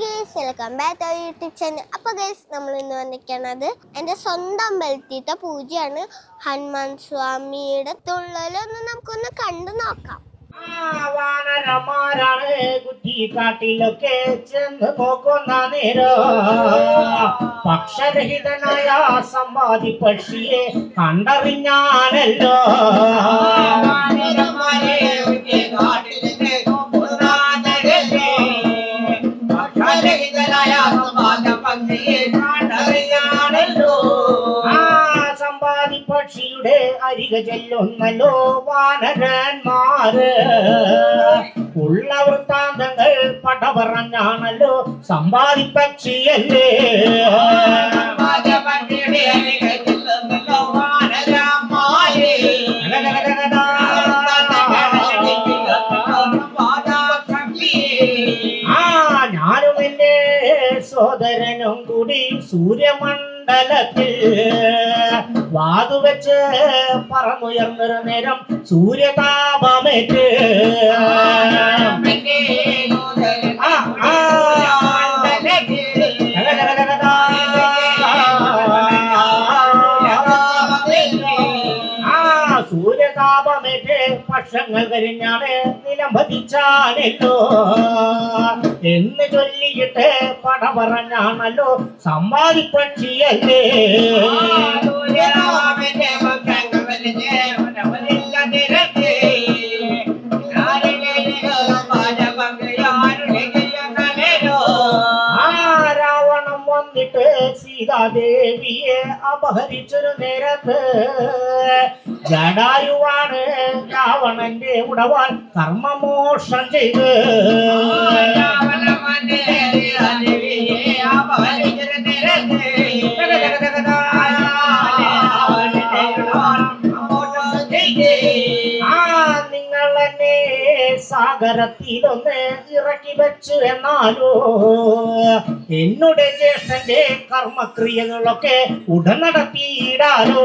Guys welcome back YouTube channel അപ്പോൾ guys നമ്മൾ ഇന്ന് വന്നിരിക്കുന്നത് എന്റെ സ്വന്തം അമ്പലത്തിലത്തെ പൂജയാണ്. ഹനുമാൻ സ്വാമിയുടെ തുള്ളലൊന്ന് നമുക്കൊന്ന് കണ്ടു നോക്കാം. കുറ്റിക്കാട്ടിലൊക്കെ ചെന്ന് നോക്കുന്ന നേരം. പക്ഷരഹിതനായ സമ്പാദി പക്ഷിയെ കണ്ടറിഞ്ഞാനല്ലോ സമ്പാദി അരിക ചെല്ലുന്നല്ലോ വാനരന്മാര്. ഉള്ള വൃത്താന്തങ്ങൾ പട പറഞ്ഞാണല്ലോ സമ്പാദി വാതുവെച്ച് പറന്നുയർന്നൊരു നേരം സൂര്യതാപമേറ്റ്. സൂര്യതാപമേറ്റ് പക്ഷങ്ങൾ കരിഞ്ഞാണ് നിലം പതിച്ചാണല്ലോ എന്ന് ചൊല്ലിയിട്ട് പട പറഞ്ഞാണല്ലോ. സമ്പാദിപ്പക്ഷിയല്ലേ ആ സീതാദേവിയെ അപഹരിച്ചൊരു നേരത്ത് ജടായുവാണ് രാവണന്റെ ഉടവാൻ കർമ്മമോഷം ചെയ്ത്. ആ സാഗരത്തിലൊന്ന് ഇറക്കി വെച്ചു എന്നാലോ? എന്നുടെ ജ്യേഷ്ഠന്റെ കർമ്മക്രിയകളൊക്കെ ഉടൻ നടത്തിയിടാലോ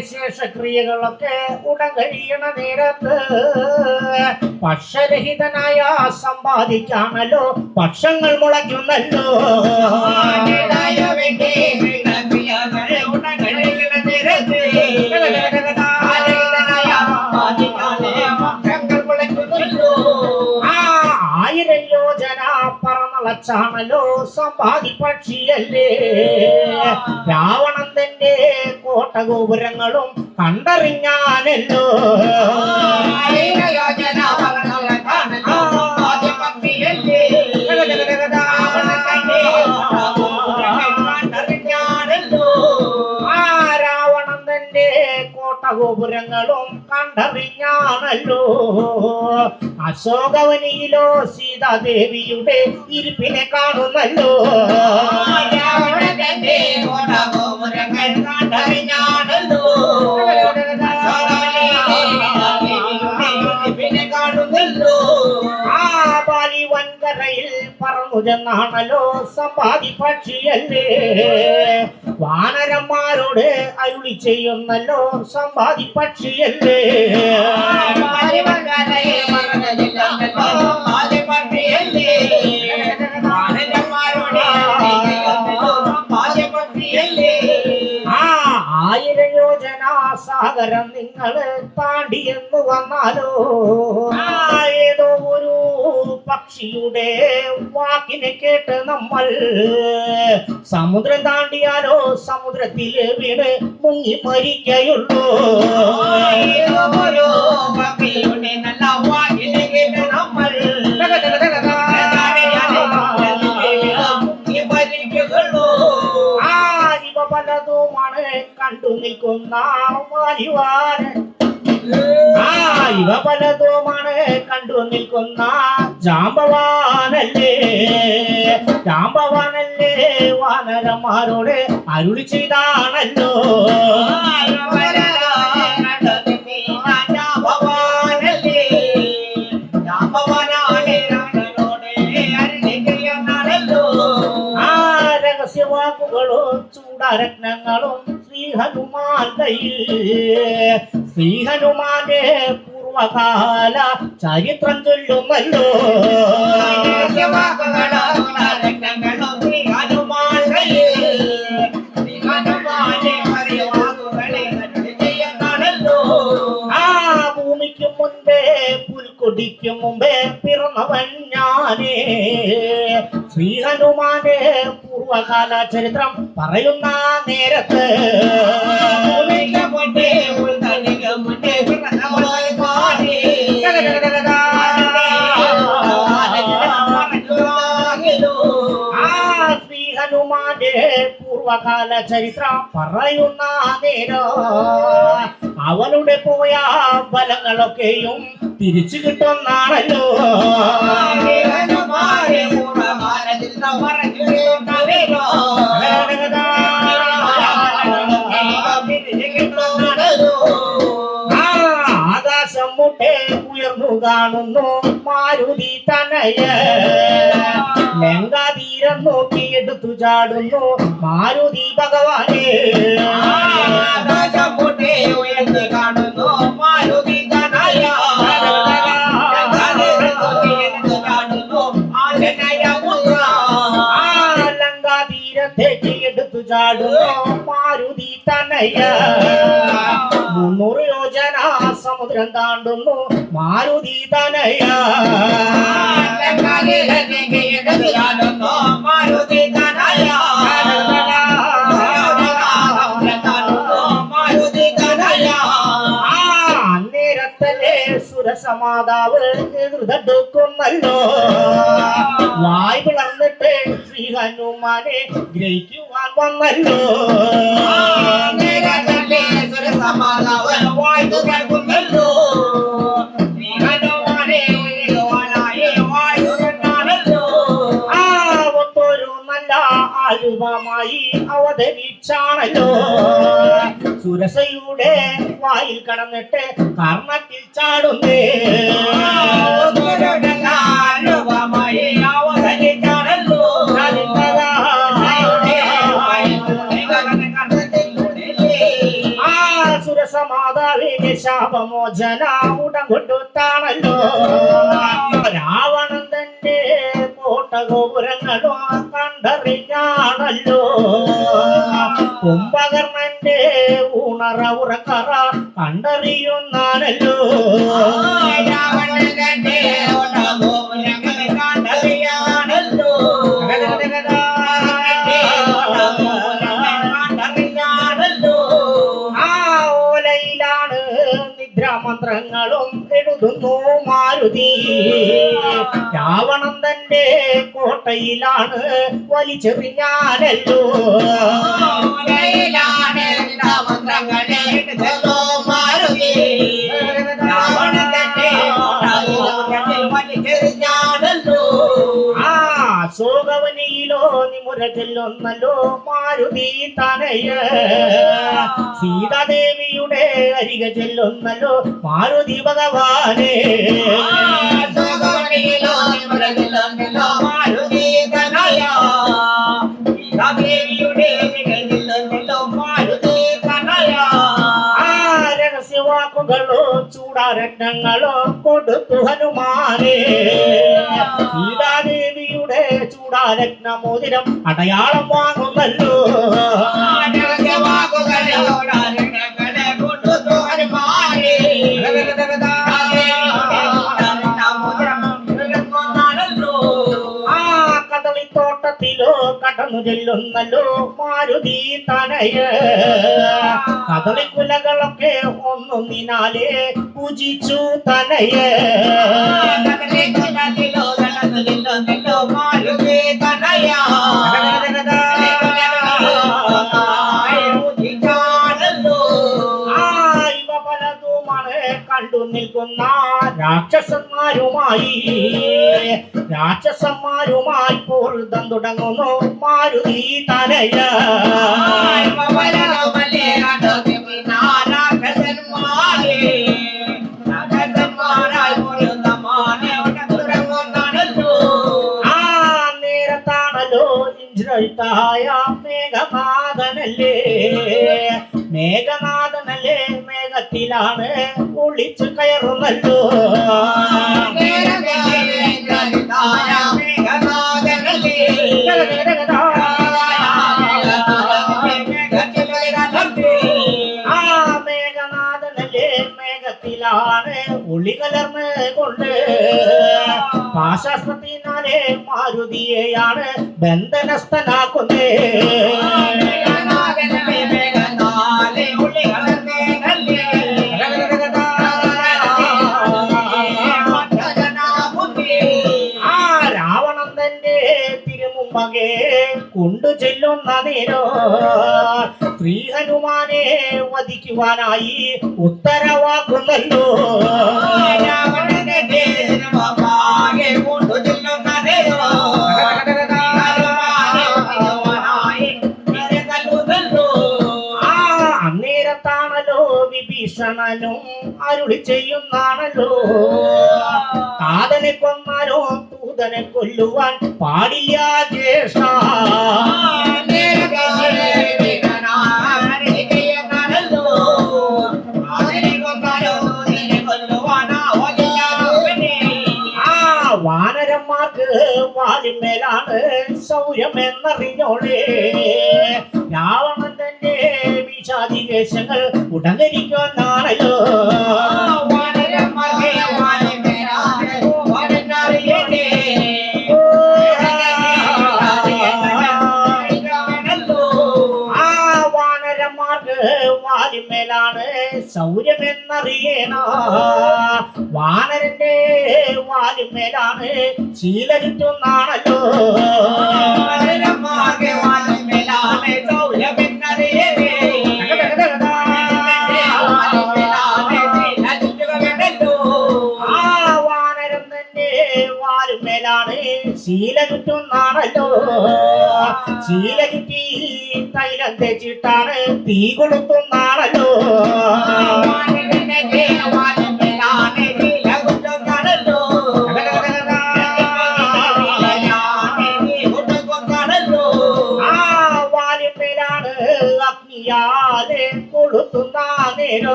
ജഡായുവിന്റെ ശേഷക്രിയകളൊക്കെ ഉടൻ കഴിയണ നേരത്ത് പക്ഷരഹിതനായ സമ്പാദിക്കാണല്ലോ പക്ഷങ്ങൾ മുളയ്ക്കുന്നല്ലോ. പറന്നളച്ചാണല്ലോ സമ്പാദി പക്ഷിയല്ലേ രാവണൻ തന്റെ കോട്ടഗോപുരങ്ങളും കണ്ടറിഞ്ഞാനല്ലോ. ആ. കോട്ടഗോപുരങ്ങളും കണ്ടറിഞ്ഞാണല്ലോ അശോകവനിയിലോ സീതാദേവിയുടെ ഇരിപ്പിനെ കാണുന്നല്ലോ ആ ചെന്നാണല്ലോ സമ്പാദി പക്ഷിയല്ലേ? വാനരന്മാരോട് അരുളി ചെയ്യുന്നല്ലോ സമ്പാദി പക്ഷിയല്ലേ? സാഗരം നിങ്ങൾ താണ്ടി എന്ന് വന്നാലോ? ഏതോ ഒരു പക്ഷിയുടെ വാക്കിനെ കേട്ട് നമ്മൾ സമുദ്രം താണ്ടിയാലോ സമുദ്രത്തിൽ വീണ് മുങ്ങി മരിക്കയുള്ളൂ. ആ ഇവ പലതുമാണ് കണ്ടു നിൽക്കുന്ന വാലിവാന് ആ ഇവ പലതുമാണ് കണ്ടു നിൽക്കുന്ന ജാമ്പവാനല്ലേ? ജാമ്പവാനല്ലേ വാനരന്മാരോട് അരുളി ചെയ്താണല്ലോ? ചൂടാരത്നങ്ങളും ശ്രീ ഹനുമാൻ കയ്യിൽ ശ്രീ ഹനുമാന്റെ പൂർവകാല ചരിത്രം ചൊല്ലുമല്ലോ. മുമ്പേ പിറന്നവൻ ഞാനേ. ശ്രീ ഹനുമാന്റെ പൂർവകാല ചരിത്രം പറയുന്ന നേരത്ത്. പൂർവകാല ചരിത്രം പറയുന്ന നേരോ അവളുടെ പോയ ഫലങ്ങളൊക്കെയും തിരിച്ചു കിട്ടുന്നാണല്ലോ. ആകാശം മുട്ടേ കാണുന്നു മാരുതി തനയ. ലങ്കാതീരം നോക്കി എടുത്തു ചാടുന്നു മാരുതി ഭഗവാനെ. കാണുന്നു. ചാടുന്നു മാരുതി തനയ. മുന്നൂറ് യോജന സമുദ്രം താണ്ടുന്നു മാരുതി തനയ. മാരുതി തനയ. സുരസമാതാവ് എതിർതെടുക്കുന്നല്ലോ വായ് പിളർന്നിട്ട് ശ്രീ ഹനുമാനെ ഗ്രഹിക്കുവാൻ വന്നല്ലോ. കേൾക്കുന്നല്ലോ. വായു ഒത്തൊരു നല്ല ആയുധമായി അവതരിച്ചാണല്ലോ. സുരസയുടെ വായിൽ കടന്നിട്ട് കർണത്തിൽ ചാടുന്നേ. സുരസമാതാവിന്റെ ശാപമോചന ഉടം കൊടുത്താണല്ലോ രാവണൻ തന്റെ കോട്ടഗോപുരങ്ങളും കണ്ടറിഞ്ഞാണല്ലോ. കുംഭകർണന്റെ ഊണറ ഉറക്കറ കണ്ടറിയുന്നാണല്ലോ നിദ്രാമന്ത്രങ്ങളും എഴുതുന്നു മാരുതി. രാവണം തന്റെ കോട്ടയിലാണ് വലിച്ചെറിഞ്ഞാലല്ലോ ശോകവനിയിലോ നിമുര ചെല്ലുന്നല്ലോ മാരുതി തനയ സീതാദേവിയുടെ അരിക ചെല്ലുന്നല്ലോ മാരുതി ഭഗവാനെ ആ രഹസ്യവാക്കുകളോ ചൂടാരത്നങ്ങളോ കൊടുത്തു ഹനുമാനെ. സീതാദേവിയുടെ ചൂടാരത്ന മോതിരം അടയാളം വാങ്ങുന്നല്ലോ ആ കടന്നു ചെല്ലുന്നല്ലോ മാരുതി തനയ. കദളിക്കുലകളൊക്കെ ഒന്നൊന്നിനാലെ പൂജിച്ചു തനയ. കടന്നു ഇവ നിൽക്കുന്ന രാക്ഷസന്മാരുമായി രാക്ഷസന്മാരുമായി പൊറുതം തുടങ്ങുന്നു. മാരുതി തനയ. ആ മേഘനാഥനല്ലേ മേഘത്തിലാണ് ഒളിച്ചു കയറുന്നല്ലോ. ആ മാരുതിയെയാണ് ബന്ധനസ്ഥനാക്കുന്നേ. തിരുമുമ്പകെ കൊണ്ടു ചെല്ലുന്ന നേരോ? ശ്രീ ഹനുമാനെ വധിക്കുവാനായി ഉത്തരവാക്കുന്നല്ലോ ആ അന്നേരത്താണല്ലോ വിഭീഷണനും അരുളി ചെയ്യുന്നാണല്ലോ താതനെ കൊന്നാലോ തൂതനെ കൊല്ലുവാൻ പാടില്ല ജ്യേഷ്ഠ. വാനരന്മാർക്ക് വാലിന്മേലാണ് ശൗര്യം എന്നറിഞ്ഞോളേ രാവണൻ തന്റെ വിഷാദിവേശങ്ങൾ ഉടങ്കരിക്കുമെന്നാണല്ലോ വാലിന്മേലാണ് എന്നറിയണ വാനരന്റെ വാലിന്മേലാണ് ശീലരുത്തുന്നാണല്ലോ ആ വാനരം തന്നെ വാലുമേലാണ് ശീല ചുറ്റുന്നാണല്ലോ ശീല ചുറ്റി തൈലം തേച്ചിട്ടാണ് തീ കൊളുത്തുന്നാണല്ലോ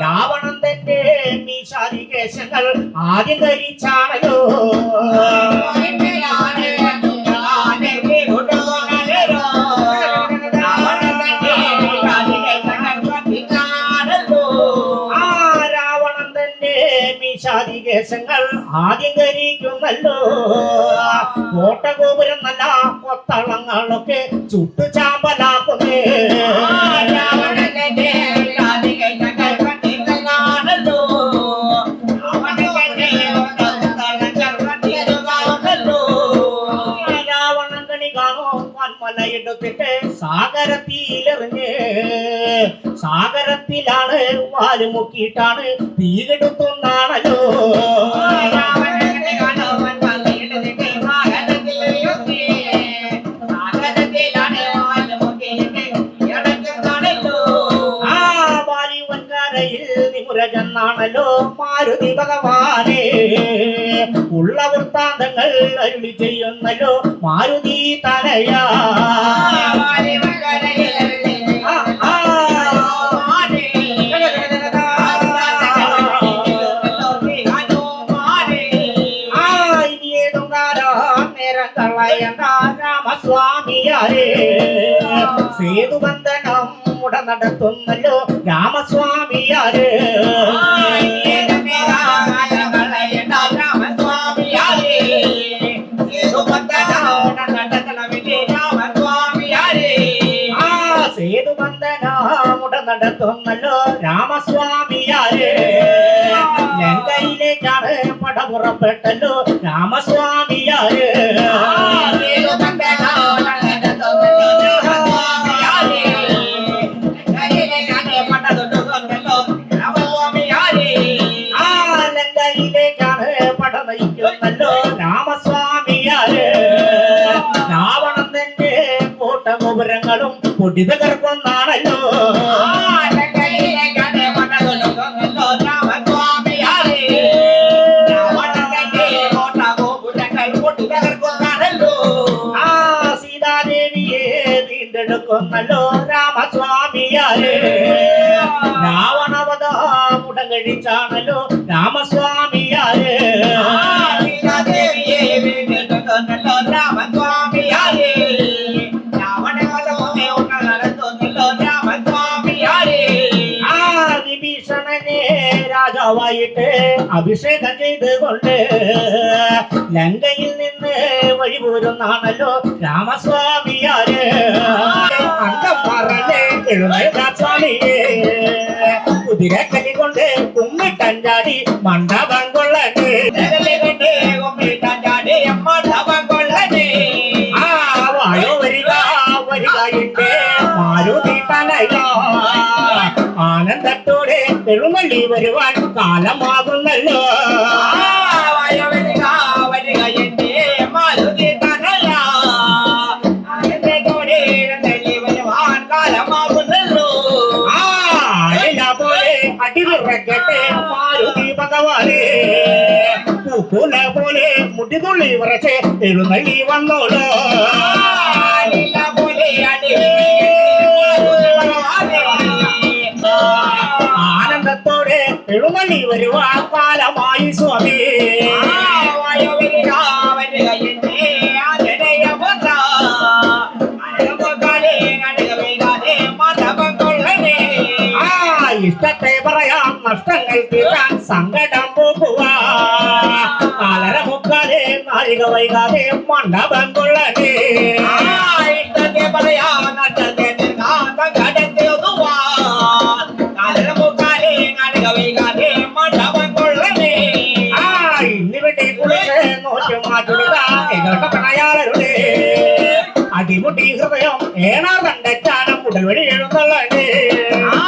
രാവണൻ തന്റെ മീശാരികേശങ്ങൾ ആദ്യം ധരിച്ചാണല്ലോ. മീശാരികേശങ്ങൾ ആദ്യം ധരിക്കുന്നല്ലോ കോട്ടഗോപുരം നല്ല കൊത്തളങ്ങളൊക്കെ ചുട്ടു ചാമ്പലാക്കുന്നേ രാവണൻ സാഗരത്തിലാണ് വാൽ മുക്കിയിട്ടാണ് തീ കെടുത്തുന്നാണല്ലോ ആ വാലി വൻകരയിൽ നിമുരജെന്നാണല്ലോ മാരുതി ഭഗവാനെ. ഉള്ള വൃത്താന്തങ്ങൾ അരുളി ചെയ്യുന്നല്ലോ മാരുതി തനയാ രാമസ്വാമിയാരേ സേതുബന്ധനം ഉട നടത്തുന്നല്ലോ രാമസ്വാമിയാരേ ആ സേതുബന്ധനം ഉട നടത്തുന്നല്ലോ രാമസ്വാമിയാരേ ലങ്കയിലേക്കാണ് പട പുറപ്പെട്ടല്ലോ കോട്ടഗോപുരങ്ങളും പൊടി തകർക്കൊന്നാണല്ലോ രാമസ്വാമിയാലേ സീതാദേവിയെ വീണ്ടെടുക്കുന്നല്ലോ രാമസ്വാമിയാര്. രാജാവായിട്ട് അഭിഷേകം ചെയ്തുകൊണ്ട് ലങ്കയിൽ നിന്ന് വഴിപോരുന്നാണല്ലോ രാമസ്വാമിയാര്. അന്തം പറഞ്ഞേ എഴുന്നേറ്റാസ്വാമിയെ കുതിരക്കലി കൊണ്ട് കുമ്മിട്ടഞ്ചാടി മണ്ഡപം കൊള്ളണ്ട് పెరుమళ్ళి వరివాడు కాలమాగుండల్లో పూల పోలే ముట్టితుళ్ళి వరచే పెరుమళ్ళి వందోలో എഴുന്നള്ളി വരുവാക്കാലമായി സ്വാമി. ഇഷ്ടത്തെ പറയാം നഷ്ടങ്ങൾ തീരാൻ സങ്കടം പോകുക കാലര മുക്കാതെ നാഴിക വൈകാതെ മണ്ഡപം കൊള്ളണേ ആ അടിമുട്ടി ഹൃദയം ഏണാ കണ്ടെച്ചാലും ഉടൽ വഴി എഴുന്നള്ളണേ ആ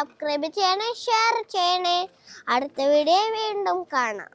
സബ്സ്ക്രൈബ് ചെയ്യണേ ഷെയർ ചെയ്യണേ. അടുത്ത വീഡിയോ വീണ്ടും കാണാം.